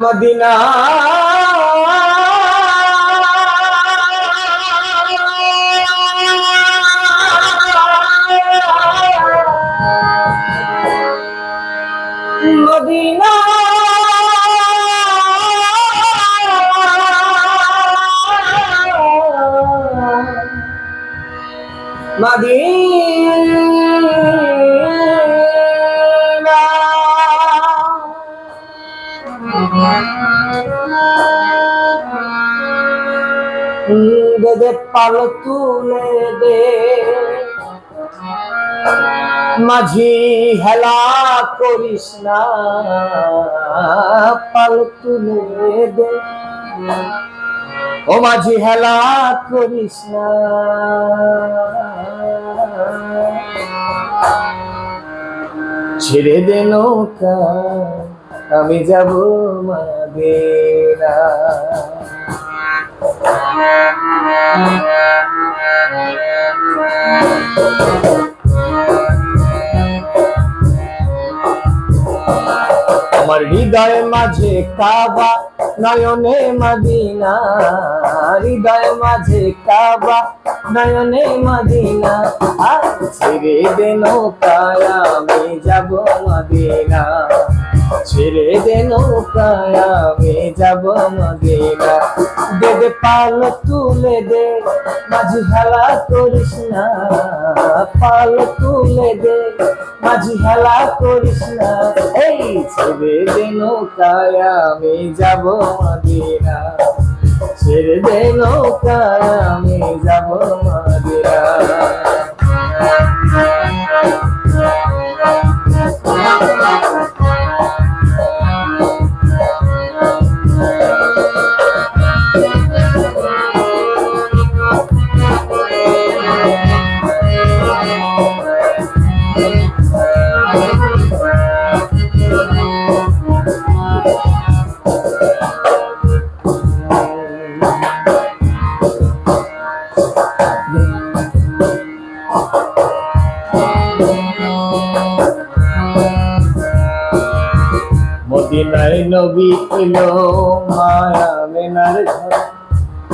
Medina. Medina. দে পাল তুলে দে। মাঝি হেলা করিস না, পাল তুলে দে। ও মাঝি হেলা করিস না। ছেড়ে দে নৌকা। আমি যাব আমার হৃদয় মাঝে কাবা, নয়নে মদিনা। হৃদয় মাঝে কাবা, নয়নে মদিনা। আর ছেড়ে দে নৌকায় আমি যাব মদিনা। ছেড়ে দে নৌকায় আমি যাব মদিনা। দে দে পাল তুলে দে, মাঝি হেলা করিস না। পাল তুলে দে, মাঝি হেলা করিস না। এই ছেড়ে দে নৌকায় আমি যাব মদিনা। ছেড়ে দে নৌকায় আমি যাব মদিনায় নবী এলো মায়া মেনার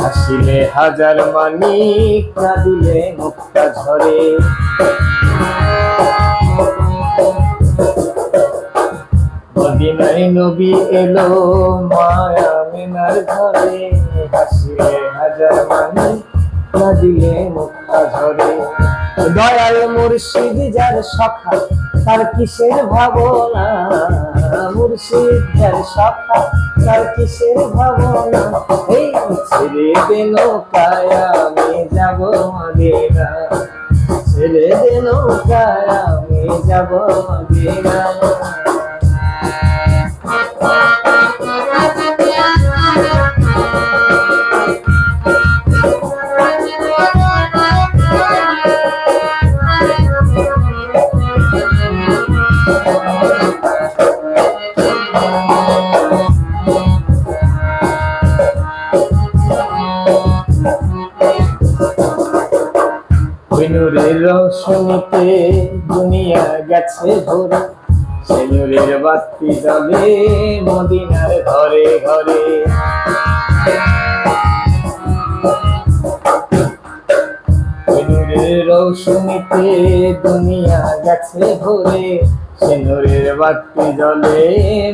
আসিলে হাজার মানি কাঁদিলে মুক্তা ঝরে। মদিনায় নবী এলো মায়া মেনার আসিলে হাজার মানি কাঁদিলে মুক্তা ঝরে। দয়াল মুর্শিদ যার সখা, তার কিসের ভাবনা? মুর্শিদ যার সখা তার কিসের ভাবনা? এই ছেড়ে দে নৌকায় আমি যাব মদিনা ছেড়ে দে নৌকায় আমি যাব মদিনা নূরের রোশনীতে দুনিয়া গেছে ভরে। সেলুরের বাতি জ্বলে মদিনার ঘরে ঘরে। ওই নূরের রোশনীতে দুনিয়া গেছে ভরে। সে নূরের বাতি জলে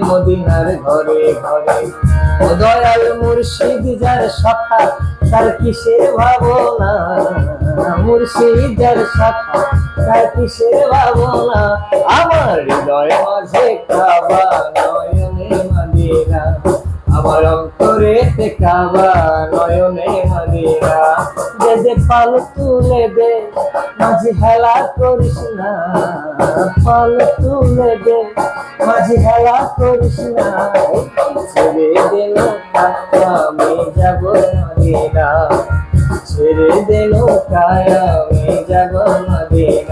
মদিনার ঘরে ঘরে। দয়াল মুর্শিদ যার সখা, তার কিসের ভাবনা? মুর্শিদ যার সখা, তার কিসের ভাবনা? আমার হৃদয় মাঝে কাবা নয়নে মদিনা আমার অন্তরে কাবা নয়নে মদিনা যে যে পাল তুলে দে, মাঝি হেলা করিস না। পাল তুলে দে, মাঝি হেলা করিস না। ছেড়ে দিল আমি যাব মদিনা। ছেড়ে দিল আমি যাব মদিনা।